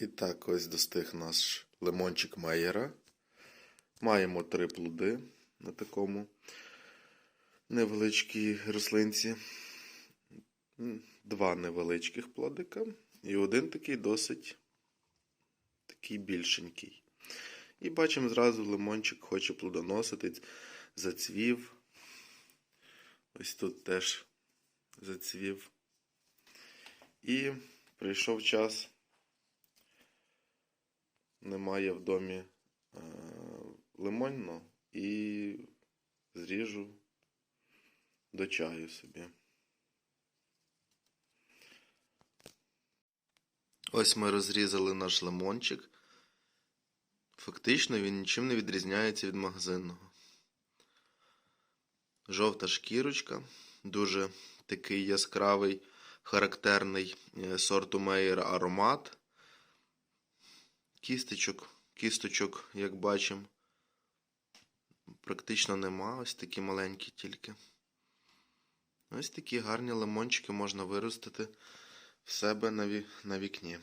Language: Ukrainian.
І так, ось достиг наш лимончик Мейєра. Маємо три плоди на такому невеличкій рослинці. Два невеличких плодика і один такий досить такий більшенький. І бачимо зразу лимончик хоче плодоносити, зацвів. Ось тут теж зацвів. І прийшов час. Немає в домі е, лимонну і зріжу до чаю собі. Ось ми розрізали наш лимончик. Фактично він нічим не відрізняється від магазинного. Жовта шкірочка, дуже такий яскравий, характерний е, сорту Мейер аромат. Кісточок, кісточок, як бачимо, практично нема, ось такі маленькі тільки. Ось такі гарні лимончики можна виростити в себе на ві- на вікні.